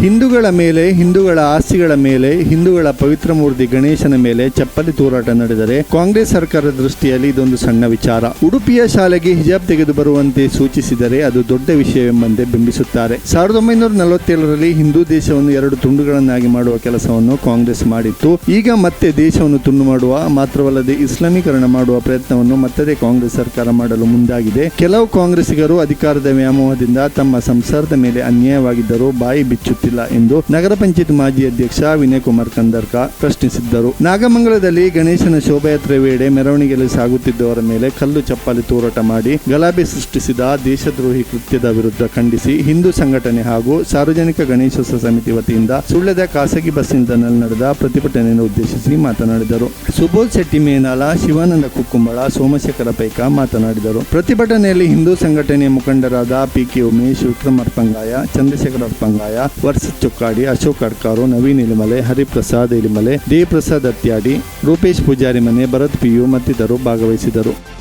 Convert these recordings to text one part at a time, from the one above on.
ಹಿಂದೂಗಳ ಮೇಲೆ, ಹಿಂದೂಗಳ ಆಸ್ತಿಗಳ ಮೇಲೆ, ಹಿಂದೂಗಳ ಪವಿತ್ರ ಮೂರ್ತಿ ಗಣೇಶನ ಮೇಲೆ ಚಪ್ಪಲಿ ತೂರಾಟ ನಡೆದರೆ ಕಾಂಗ್ರೆಸ್ ಸರ್ಕಾರದ ದೃಷ್ಟಿಯಲ್ಲಿ ಇದೊಂದು ಸಣ್ಣ ವಿಚಾರ. ಉಡುಪಿಯ ಶಾಲೆಗೆ ಹಿಜಾಬ್ ತೆಗೆದು ಬರುವಂತೆ ಸೂಚಿಸಿದರೆ ಅದು ದೊಡ್ಡ ವಿಷಯವೆಂಬಂತೆ ಬಿಂಬಿಸುತ್ತಾರೆ. ಸಾವಿರದ ಒಂಬೈನೂರ ನಲವತ್ತೇಳರಲ್ಲಿ ಹಿಂದೂ ದೇಶವನ್ನು ಎರಡು ತುಂಡುಗಳನ್ನಾಗಿ ಮಾಡುವ ಕೆಲಸವನ್ನು ಕಾಂಗ್ರೆಸ್ ಮಾಡಿತ್ತು. ಈಗ ಮತ್ತೆ ದೇಶವನ್ನು ತುಂಡು ಮಾಡುವ, ಮಾತ್ರವಲ್ಲದೆ ಇಸ್ಲಾಮೀಕರಣ ಮಾಡುವ ಪ್ರಯತ್ನವನ್ನು ಮತ್ತೆ ಕಾಂಗ್ರೆಸ್ ಸರ್ಕಾರ ಮಾಡಲು ಮುಂದಾಗಿದೆ. ಕೆಲವು ಕಾಂಗ್ರೆಸ್ಸಿಗರು ಅಧಿಕಾರದ ವ್ಯಾಮೋಹದಿಂದ ತಮ್ಮ ಸಂಸಾರದ ಮೇಲೆ ಅನ್ಯಾಯವಾಗಿದ್ದರೂ ಬಾಯಿ ಬಿಚ್ಚುತ್ತಿಲ್ಲ ಎಂದು ನಗರ ಪಂಚಾಯತ್ ಮಾಜಿ ಅಧ್ಯಕ್ಷ ವಿನಯ್ ಕುಮಾರ್ ಕಂದರ್ಕ ಪ್ರಶ್ನಿಸಿದ್ದರು. ನಾಗಮಂಗಲದಲ್ಲಿ ಗಣೇಶನ ಶೋಭಾಯಾತ್ರೆ ವೇಳೆ ಮೆರವಣಿಗೆಯಲ್ಲಿ ಸಾಗುತ್ತಿದ್ದವರ ಮೇಲೆ ಕಲ್ಲು ಚಪ್ಪಾಲಿ ತೂರಾಟ ಮಾಡಿ ಗಲಾಭೆ ಸೃಷ್ಟಿಸಿದ ದೇಶದ್ರೋಹಿ ಕೃತ್ಯದ ವಿರುದ್ಧ ಖಂಡಿಸಿ ಹಿಂದೂ ಸಂಘಟನೆ ಹಾಗೂ ಸಾರ್ವಜನಿಕ ಗಣೇಶೋತ್ಸವ ಸಮಿತಿ ವತಿಯಿಂದ ಸುಳ್ಯದ ಖಾಸಗಿ ಬಸ್ ನಿಲ್ದಾಣದಲ್ಲಿ ನಡೆದ ಪ್ರತಿಭಟನೆಯನ್ನು ಉದ್ದೇಶಿಸಿ ಮಾತನಾಡಿದರು. ಸುಬೋಧ್ ಶೆಟ್ಟಿ ಮೇನಾಲ, ಶಿವಾನಂದ ಕುಕ್ಕುಂಬಳ, ಸೋಮಶೇಖರ ಪೈಕ ಮಾತನಾಡಿದರು. ಪ್ರತಿಭಟನೆಯಲ್ಲಿ ಹಿಂದೂ ಸಂಘಟನೆಯ ಮುಖಂಡರಾದ ಪಿಕೆ ಉಮೇಶ್ ವಿಕ್ರಮ್ ಅರ್ಪಂಗಾಯ ಚಂದ್ರಶೇಖರ ಅರ್ಪಂಗಾಯ ವರ್ಷ ಚೊಕ್ಕಾಡಿ, ಅಶೋಕ್ ಅಡ್ಕಾರು, ನವೀನ್ ಇಲಿಮಲೆ, ಹರಿಪ್ರಸಾದ್ ಇಲಿಮಲೆ, ದೇವಪ್ರಸಾದ್ ಅತ್ಯಾಡಿ, ರೂಪೇಶ್ ಪೂಜಾರಿ ಮನೆ, ಭರತ್ ಪಿಯು ಮತ್ತಿತರರು ಭಾಗವಹಿಸಿದರು.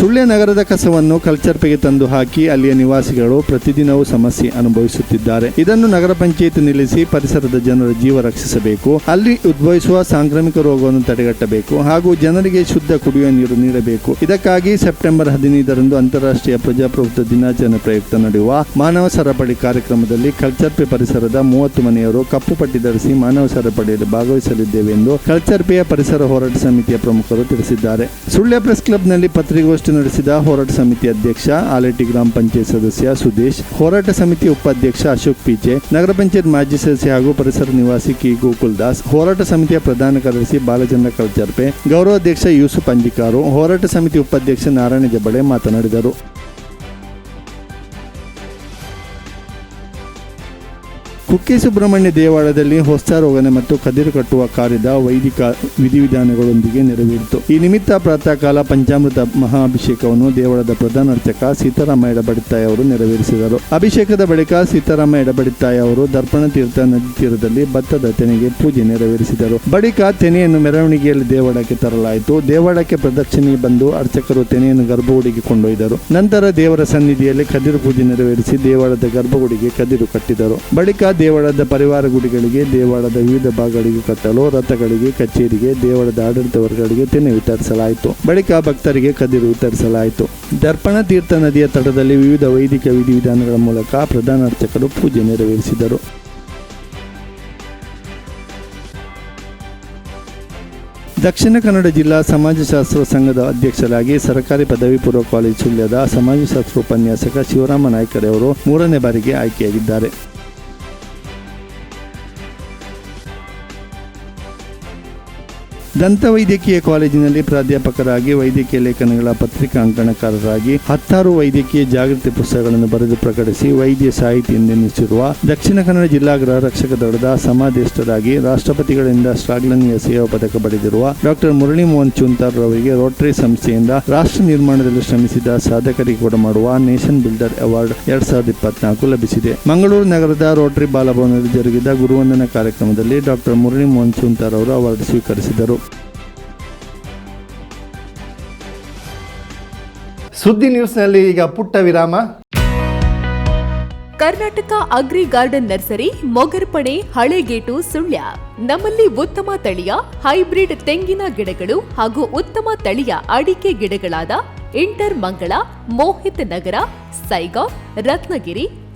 ಸುಳ್ಯ ನಗರದ ಕಸವನ್ನು ಕಲ್ಚರ್ಪೆಗೆ ತಂದು ಹಾಕಿ ಅಲ್ಲಿಯ ನಿವಾಸಿಗಳು ಪ್ರತಿದಿನವೂ ಸಮಸ್ಯೆ ಅನುಭವಿಸುತ್ತಿದ್ದಾರೆ. ಇದನ್ನು ನಗರ ಪಂಚಾಯತ್ ನಿಲ್ಲಿಸಿ ಪರಿಸರದ ಜನರ ಜೀವ ರಕ್ಷಿಸಬೇಕು. ಅಲ್ಲಿ ಉದ್ಭವಿಸುವ ಸಾಂಕ್ರಾಮಿಕ ರೋಗವನ್ನು ತಡೆಗಟ್ಟಬೇಕು. ಹಾಗೂ ಜನರಿಗೆ ಶುದ್ಧ ಕುಡಿಯುವ ನೀರು ನೀಡಬೇಕು. ಇದಕ್ಕಾಗಿ ಸೆಪ್ಟೆಂಬರ್ ಹದಿನೈದರಂದು ಅಂತಾರಾಷ್ಟ್ರೀಯ ಪ್ರಜಾಪ್ರಭುತ್ವ ದಿನಾಚರಣೆ ಪ್ರಯುಕ್ತ ನಡೆಯುವ ಮಾನವ ಸರಪಳಿ ಕಾರ್ಯಕ್ರಮದಲ್ಲಿ ಕಲ್ಚರ್ಪೆ ಪರಿಸರದ ಮೂವತ್ತು ಮನೆಯವರು ಕಪ್ಪು ಪಟ್ಟಿ ಧರಿಸಿ ಮಾನವ ಸರಪಳಿಯಲ್ಲಿ ಭಾಗವಹಿಸಲಿದ್ದೇವೆ ಎಂದು ಕಲ್ಚರ್ಪೆಯ ಪರಿಸರ ಹೋರಾಟ ಸಮಿತಿಯ ಪ್ರಮುಖರು ತಿಳಿಸಿದ್ದಾರೆ. ಸುಳ್ಯ ಪ್ರೆಸ್ ಕ್ಲಬ್ನಲ್ಲಿ ಪತ್ರಿಕಾಗೋಷ್ಠಿ ನಡೆಸಿದ ಹೋರಾಟ ಸಮಿತಿ ಅಧ್ಯಕ್ಷ ಆಲೇಟಿ ಗ್ರಾಮ ಪಂಚಾಯತ್ ಸದಸ್ಯ ಸುದೇಶ್, ಹೋರಾಟ ಸಮಿತಿ ಉಪಾಧ್ಯಕ್ಷ ಅಶೋಕ್ ಪಿಜೆ, ನಗರ ಪಂಚಾಯತ್ ಮಾಜಿ ಸದಸ್ಯ ಹಾಗೂ ಪರಿಸರ ನಿವಾಸಿ ಕಿ ಗೋಕುಲ್ ದಾಸ್, ಹೋರಾಟ ಸಮಿತಿಯ ಪ್ರಧಾನ ಕಾರ್ಯದರ್ಶಿ ಬಾಲಚಂದ್ರ ಕಲ್ಚರ್ಪೆ ಗೌರವಾಧ್ಯಕ್ಷ ಯೂಸುಫ್ ಅಂಜಿಕಾರು, ಹೋರಾಟ ಸಮಿತಿ ಉಪಾಧ್ಯಕ್ಷ ನಾರಾಯಣ ಜಬಳೆ ಮಾತನಾಡಿದರು. ಕುಕ್ಕೆ ಸುಬ್ರಹ್ಮಣ್ಯ ದೇವಾಲಯದಲ್ಲಿ ಹೊಸ ರೋಗನೆ ಮತ್ತು ಕದಿರು ಕಟ್ಟುವ ಕಾರ್ಯದ ವೈದಿಕ ವಿಧಿವಿಧಾನಗಳೊಂದಿಗೆ ನೆರವೇರಿತು. ಈ ನಿಮಿತ್ತ ಪ್ರಾತಃ ಕಾಲ ಪಂಚಾಮೃತ ಮಹಾಭಿಷೇಕವನ್ನು ದೇವಳದ ಪ್ರಧಾನ ಅರ್ಚಕ ಸೀತಾರಾಮ ಎಡಬಡಿತಾಯ ಅವರು ನೆರವೇರಿಸಿದರು. ಅಭಿಷೇಕದ ಬಳಿಕ ಸೀತಾರಾಮ ಎಡಬಡಿತಾಯ ಅವರು ದರ್ಪಣ ತೀರ್ಥ ನದಿ ತೀರದಲ್ಲಿ ಭತ್ತದ ತೆನೆಗೆ ಪೂಜೆ ನೆರವೇರಿಸಿದರು. ಬಳಿಕ ತೆನೆಯನ್ನು ಮೆರವಣಿಗೆಯಲ್ಲಿ ದೇವಾಲಯಕ್ಕೆ ತರಲಾಯಿತು. ದೇವಾಲಯಕ್ಕೆ ಪ್ರದಕ್ಷಿಣೆ ಬಂದು ಅರ್ಚಕರು ತೆನೆಯನ್ನು ಗರ್ಭಗುಡಿಗೆ ಕೊಂಡೊಯ್ದರು. ನಂತರ ದೇವರ ಸನ್ನಿಧಿಯಲ್ಲಿ ಕದಿರು ಪೂಜೆ ನೆರವೇರಿಸಿ ದೇವಾಲಯದ ಗರ್ಭಗುಡಿಗೆ ಕದಿರು ಕಟ್ಟಿದರು. ಬಳಿಕ ದೇವಾಲಯದ ಪರಿವಾರ ಗುಡಿಗಳಿಗೆ ದೇವಾಲಯದ ವಿವಿಧ ಭಾಗಗಳಿಗೆ ಕಟ್ಟಲು ರಥಗಳಿಗೆ, ಕಚೇರಿಗೆ ದೇವಾಲಯದ ಆಡಳಿತ ವರ್ಗಗಳಿಗೆ ತೆನೆ ವಿತರಿಸಲಾಯಿತು. ಬಳಿಕ ಭಕ್ತರಿಗೆ ಕದಿರು ವಿತರಿಸಲಾಯಿತು. ದರ್ಪಣ ತೀರ್ಥ ನದಿಯ ತಟದಲ್ಲಿ ವಿವಿಧ ವೈದಿಕ ವಿಧಿವಿಧಾನಗಳ ಮೂಲಕ ಪ್ರಧಾನ ಅರ್ಚಕರು ಪೂಜೆ ನೆರವೇರಿಸಿದರು. ದಕ್ಷಿಣ ಕನ್ನಡ ಜಿಲ್ಲಾ ಸಮಾಜಶಾಸ್ತ್ರ ಸಂಘದ ಅಧ್ಯಕ್ಷರಾಗಿ ಸರ್ಕಾರಿ ಪದವಿ ಪೂರ್ವ ಕಾಲೇಜು ಸಮಾಜಶಾಸ್ತ್ರ ಉಪನ್ಯಾಸಕ ಶಿವರಾಮ ನಾಯ್ಕರೆ ಅವರು ಮೂರನೇ ಬಾರಿಗೆ ಆಯ್ಕೆಯಾಗಿದ್ದಾರೆ. ದಂತವೈದ್ಯಕೀಯ ಕಾಲೇಜಿನಲ್ಲಿ ಪ್ರಾಧ್ಯಾಪಕರಾಗಿ ವೈದ್ಯಕೀಯ ಲೇಖನಗಳ ಪತ್ರಿಕಾ ಅಂಕಣಕಾರರಾಗಿ ಹತ್ತಾರು ವೈದ್ಯಕೀಯ ಜಾಗೃತಿ ಪುಸ್ತಕಗಳನ್ನು ಬರೆದು ಪ್ರಕಟಿಸಿ ವೈದ್ಯ ಸಾಹಿತಿ ಎಂದೆನಿಸಿರುವ ದಕ್ಷಿಣ ಕನ್ನಡ ಜಿಲ್ಲಾ ಗೃಹ ರಕ್ಷಕ ದಳದ ಸಮಾದೇಷ್ಟರಾಗಿ ರಾಷ್ಟ್ರಪತಿಗಳಿಂದ ಶ್ಲಾಘನೀಯ ಸೇವಾ ಪದಕ ಪಡೆದಿರುವ ಡಾಕ್ಟರ್ ಮುರಳಿ ಮೋಹನ್ ಚುಂತಾರ್ ರವರಿಗೆ ರೋಟರಿ ಸಂಸ್ಥೆಯಿಂದ ರಾಷ್ಟ್ರ ನಿರ್ಮಾಣದಲ್ಲಿ ಶ್ರಮಿಸಿದ ಸಾಧಕರಿಗೆ ಕೊಡಮಾಡುವ ನೇಷನ್ ಬಿಲ್ಡರ್ ಅವಾರ್ಡ್ ಎರಡ್ ಸಾವಿರದ ಇಪ್ಪತ್ನಾಲ್ಕು ಲಭಿಸಿದೆ. ಮಂಗಳೂರು ನಗರದ ರೋಟರಿ ಬಾಲಭವನದಲ್ಲಿ ಜರುಗಿದ ಗುರುವಂದನ ಕಾರ್ಯಕ್ರಮದಲ್ಲಿ ಡಾಕ್ಟರ್ ಮುರಳಿ ಮೋಹನ್ ಚುಂತಾರ್ ಅವರು ಅವಾರ್ಡ್ ಸ್ವೀಕರಿಸಿದರು. ಸುದ್ದಿ ನ್ಯೂಸ್ನಲ್ಲಿ ಈಗ ಪುಟ್ಟ ವಿರಾಮ. Karnataka agri garden nursery, Mogarpane, Halegate, Sullia. ನಮ್ಮಲ್ಲಿ ಉತ್ತಮ ತಳಿಯ, ಹೈಬ್ರಿಡ್ ತೆಂಗಿನ ಗಿಡಗಳು ಹಾಗೂ ಉತ್ತಮ ತಳಿಯ ಅಡಿಕೆ ಗಿಡಗಳಾದ ಇಂಟರ್ ಮಂಗಳ, ಮೋಹಿತ್ ನಗರ ಸೈಗಾಂವ್ ರತ್ನಗಿರಿ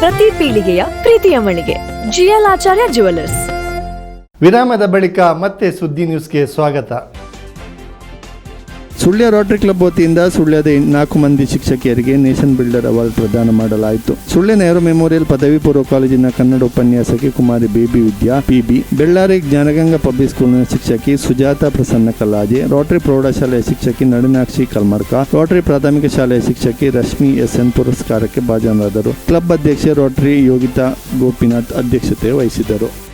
ಪ್ರತಿ ಪೀಳಿಗೆಯ ಪ್ರೀತಿಯ ಮಳಿಗೆ. ಜಿಎಲ್ ಆಚಾರ್ಯ ಜುವೆಲ್ಲರ್ಸ್ ವಿರಾಮದ ಬಳಿಕ ಮತ್ತೆ ಸುದ್ದಿ ನ್ಯೂಸ್ಗೆ ಸ್ವಾಗತ. ಸುಳ್ಯ ರೋಟರಿ ಕ್ಲಬ್ ವತಿಯಿಂದ ಸುಳ್ಯದ ನಾಲ್ಕು ಮಂದಿ ಶಿಕ್ಷಕಿಯರಿಗೆ ನೇಷನ್ ಬಿಲ್ಡರ್ ಅವಾರ್ಡ್ ಪ್ರದಾನ ಮಾಡಲಾಯಿತು. ಸುಳ್ಯ ನೆಹರು ಮೆಮೋರಿಯಲ್ ಪದವಿ ಪೂರ್ವ ಕಾಲೇಜಿನ ಕನ್ನಡ ಉಪನ್ಯಾಸಕಿ ಕುಮಾರಿ ಬೇಬಿ ವಿದ್ಯಾ, ಪಿಬಿ, ಬೆಳ್ಳಾರಿ ಜ್ಞಾನಗಂಗಾ ಪಬ್ಲಿಕ್ ಸ್ಕೂಲ್ನ ಶಿಕ್ಷಕಿ ಸುಜಾತ ಪ್ರಸನ್ನ ಕಲ್ಲಾಜೆ ರೋಟರಿ ಪ್ರೌಢಶಾಲೆಯ ಶಿಕ್ಷಕಿ ನಡುನಾಕ್ಷಿ ಕಲ್ಮರ್ಕ ರೋಟರಿ ಪ್ರಾಥಮಿಕ ಶಾಲೆಯ ಶಿಕ್ಷಕಿ ರಶ್ಮಿ ಎಸ್ ಎನ್ ಪುರಸ್ಕಾರಕ್ಕೆ ಭಾಜನರಾದರು. ಕ್ಲಬ್ ಅಧ್ಯಕ್ಷೆ ರೋಟರಿ ಯೋಗಿತಾ ಗೋಪಿನಾಥ್ ಅಧ್ಯಕ್ಷತೆ ವಹಿಸಿದರು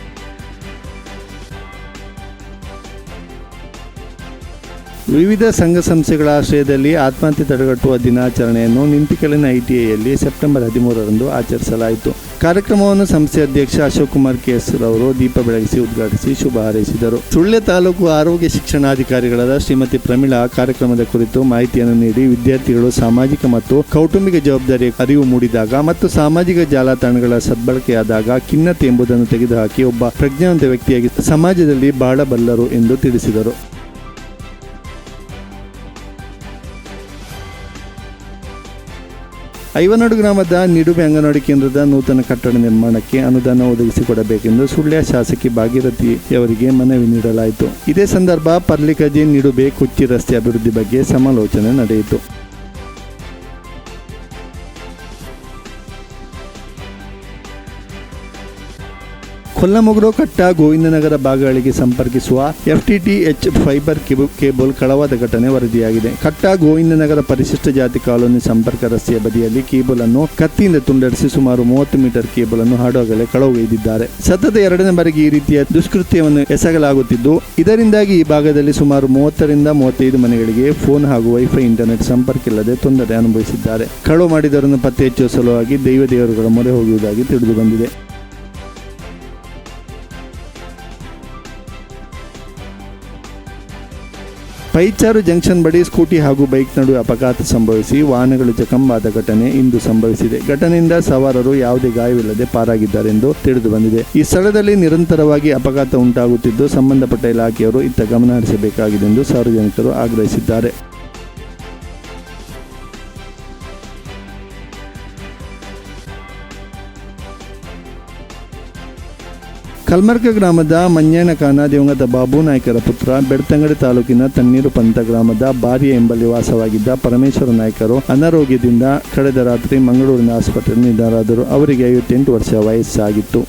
ವಿವಿಧ ಸಂಘ ಸಂಸ್ಥೆಗಳ ಆಶ್ರಯದಲ್ಲಿ ಆತ್ಮಹತ್ಯೆ ತಡೆಗಟ್ಟುವ ದಿನಾಚರಣೆಯನ್ನು ನಿಂತಿಕಲಿನ ಐಟಿಐಯಲ್ಲಿ ಸೆಪ್ಟೆಂಬರ್ ಹದಿಮೂರರಂದು ಆಚರಿಸಲಾಯಿತು. ಕಾರ್ಯಕ್ರಮವನ್ನು ಸಂಸ್ಥೆ ಅಧ್ಯಕ್ಷ ಅಶೋಕ್ ಕುಮಾರ್ ಕೆಎಸ್ ಅವರು ದೀಪ ಬೆಳಗಿಸಿ ಉದ್ಘಾಟಿಸಿ ಶುಭ ಹಾರೈಸಿದರು. ಸುಳ್ಯ ತಾಲೂಕು ಆರೋಗ್ಯ ಶಿಕ್ಷಣಾಧಿಕಾರಿಗಳಾದ ಶ್ರೀಮತಿ ಪ್ರಮೀಳಾ ಕಾರ್ಯಕ್ರಮದ ಕುರಿತು ಮಾಹಿತಿಯನ್ನು ನೀಡಿ ವಿದ್ಯಾರ್ಥಿಗಳು ಸಾಮಾಜಿಕ ಮತ್ತು ಕೌಟುಂಬಿಕ ಜವಾಬ್ದಾರಿಯ ಅರಿವು ಮೂಡಿದಾಗ ಮತ್ತು ಸಾಮಾಜಿಕ ಜಾಲತಾಣಗಳ ಸದ್ಬಳಕೆಯಾದಾಗ ಖಿನ್ನತೆ ಎಂಬುದನ್ನು ತೆಗೆದುಹಾಕಿ ಒಬ್ಬ ಪ್ರಜ್ಞಾವಂತ ವ್ಯಕ್ತಿಯಾಗಿ ಸಮಾಜದಲ್ಲಿ ಬಾಳಬಲ್ಲರು ಎಂದು ತಿಳಿಸಿದರು. ಐವನಾಡು ಗ್ರಾಮದ ನಿಡುಬೆ ಅಂಗನವಾಡಿ ಕೇಂದ್ರದ ನೂತನ ಕಟ್ಟಡ ನಿರ್ಮಾಣಕ್ಕೆ ಅನುದಾನ ಒದಗಿಸಿಕೊಡಬೇಕೆಂದು ಸುಳ್ಯ ಶಾಸಕಿ ಭಾಗೀರಥಿಯವರಿಗೆ ಮನವಿ ನೀಡಲಾಯಿತು. ಇದೇ ಸಂದರ್ಭ ಪರ್ಲಿಕಜಿ ನಿಡುಬೆ ಕುಚ್ಚಿ ರಸ್ತೆ ಅಭಿವೃದ್ಧಿ ಬಗ್ಗೆ ಸಮಾಲೋಚನೆ ನಡೆಯಿತು. ಕೊಲ್ಲಮೊಗರು ಕಟ್ಟ ಗೋವಿಂದನಗರ ಭಾಗಗಳಿಗೆ ಸಂಪರ್ಕಿಸುವ ಎಫ್ಟಿಟಿಎಚ್ ಫೈಬರ್ ಕೇಬಲ್ ಕಳವಾದ ಘಟನೆ ವರದಿಯಾಗಿದೆ. ಕಟ್ಟ ಗೋವಿಂದನಗರ ಪರಿಶಿಷ್ಟ ಜಾತಿ ಕಾಲೋನಿ ಸಂಪರ್ಕ ರಸ್ತೆಯ ಬದಿಯಲ್ಲಿ ಕೇಬಲ್ ಅನ್ನು ಕತ್ತಿಯಿಂದ ತುಂಡರಿಸಿ ಸುಮಾರು ಮೂವತ್ತು ಮೀಟರ್ ಕೇಬಲ್ ಅನ್ನು ಹಾಡುವಾಗಲೇ ಕಳವೊಯ್ದಿದ್ದಾರೆ ಸತತ ಎರಡನೇ ಬಾರಿಗೆ ಈ ರೀತಿಯ ದುಷ್ಕೃತ್ಯವನ್ನು ಎಸಗಲಾಗುತ್ತಿದ್ದು, ಇದರಿಂದಾಗಿ ಈ ಭಾಗದಲ್ಲಿ ಸುಮಾರು ಮೂವತ್ತರಿಂದ ಮೂವತ್ತೈದು ಮನೆಗಳಿಗೆ ಫೋನ್ ಹಾಗೂ ವೈಫೈ ಇಂಟರ್ನೆಟ್ ಸಂಪರ್ಕ ಇಲ್ಲದೆ ತೊಂದರೆ ಅನುಭವಿಸಿದ್ದಾರೆ. ಕಳವು ಮಾಡಿದವರನ್ನು ಪತ್ತೆ ಹಚ್ಚುವ ಸಲುವಾಗಿ ದೈವ ದೇವರುಗಳ ಮೊರೆ ಹೋಗುವುದಾಗಿ ತಿಳಿದು ಬಂದಿದೆ ಪೈಚಾರು ಜಂಕ್ಷನ್ ಬಳಿ ಸ್ಕೂಟಿ ಹಾಗೂ ಬೈಕ್ ನಡುವೆ ಅಪಘಾತ ಸಂಭವಿಸಿ ವಾಹನಗಳು ಜಖಂಬಾದ ಘಟನೆ ಇಂದು ಸಂಭವಿಸಿದೆ. ಘಟನೆಯಿಂದ ಸವಾರರು ಯಾವುದೇ ಗಾಯವಿಲ್ಲದೆ ಪಾರಾಗಿದ್ದಾರೆಂದು ತಿಳಿದು ಬಂದಿದೆ. ಈ ಸ್ಥಳದಲ್ಲಿ ನಿರಂತರವಾಗಿ ಅಪಘಾತ ಉಂಟಾಗುತ್ತಿದ್ದು, ಸಂಬಂಧಪಟ್ಟ ಇಲಾಖೆಯವರು ಇತ್ತ ಗಮನ ಹರಿಸಬೇಕಾಗಿದೆ ಎಂದು ಸಾರ್ವಜನಿಕರು ಆಗ್ರಹಿಸಿದ್ದಾರೆ. ಕಲ್ಮರ್ಕ ಗ್ರಾಮದ ಮಂಜೇನಕಾನ ದಿವಂಗತ ಬಾಬು ನಾಯ್ಕರ ಪುತ್ರ ಬೆಳ್ತಂಗಡಿ ತಾಲೂಕಿನ ತಣ್ಣೀರು ಪಂತ ಗ್ರಾಮದ ಬಾರಿಯ ಎಂಬಲ್ಲಿ ವಾಸವಾಗಿದ್ದ ಪರಮೇಶ್ವರ ನಾಯ್ಕರು ಅನಾರೋಗ್ಯದಿಂದ ಕಳೆದ ರಾತ್ರಿ ಮಂಗಳೂರಿನ ಆಸ್ಪತ್ರೆಯಲ್ಲಿ ನಿಧನರಾದರು. ಅವರಿಗೆ ಐವತ್ತೆಂಟು ವರ್ಷ ವಯಸ್ಸಾಗಿತ್ತು.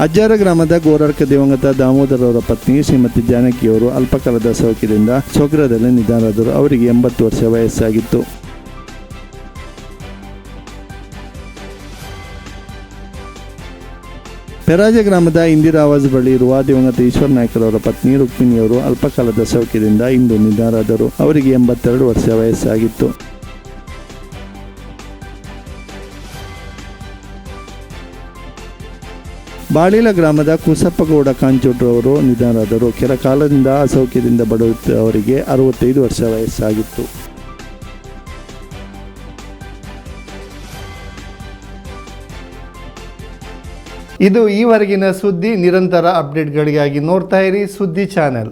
ಅಜ್ಜಾರ ಗ್ರಾಮದ ಗೋರಾರ್ಕ ದಿವಂಗತ ದಾಮೋದರ್ ಅವರ ಪತ್ನಿ ಶ್ರೀಮತಿ ಜಾನಕಿಯವರು ಅಲ್ಪಕಾಲದ ಸೌಖ್ಯದಿಂದ ಸ್ವಗ್ರಹದಲ್ಲಿ ನಿಧನರಾದರು. ಅವರಿಗೆ ಎಂಬತ್ತು ವರ್ಷ ವಯಸ್ಸಾಗಿತ್ತು. ಪೆರಾಜ ಗ್ರಾಮದ ಇಂದಿರಾ ಆವಾಸ್ ಬಳಿ ಇರುವ ದಿವಂಗತ ಈಶ್ವರ ಅವರ ಪತ್ನಿ ರುಕ್ಮಿಣಿಯವರು ಅಲ್ಪಕಾಲದ ಸೌಖ್ಯದಿಂದ ಇಂದು ನಿಧನರಾದರು. ಅವರಿಗೆ ಎಂಬತ್ತೆರಡು ವರ್ಷ ವಯಸ್ಸಾಗಿತ್ತು. ಬಾಳಿಲ ಗ್ರಾಮದ ಕುಸಪ್ಪಗೌಡ ಕಾಂಚೋಟ್ರವರು ನಿಧನರಾದರು. ಕೆಲ ಕಾಲದಿಂದ ಅಸೌಖ್ಯದಿಂದ ಬಡುತ್ತಿದ್ದವರಿಗೆ ಅರವತ್ತೈದು ವರ್ಷ ವಯಸ್ಸಾಗಿತ್ತು. ಇದು ಈವರೆಗಿನ ಸುದ್ದಿ ನಿರಂತರ ಅಪ್ಡೇಟ್ಗಳಿಗಾಗಿ ನೋಡ್ತಾ ಇರಿ ಸುದ್ದಿ ಚಾನೆಲ್.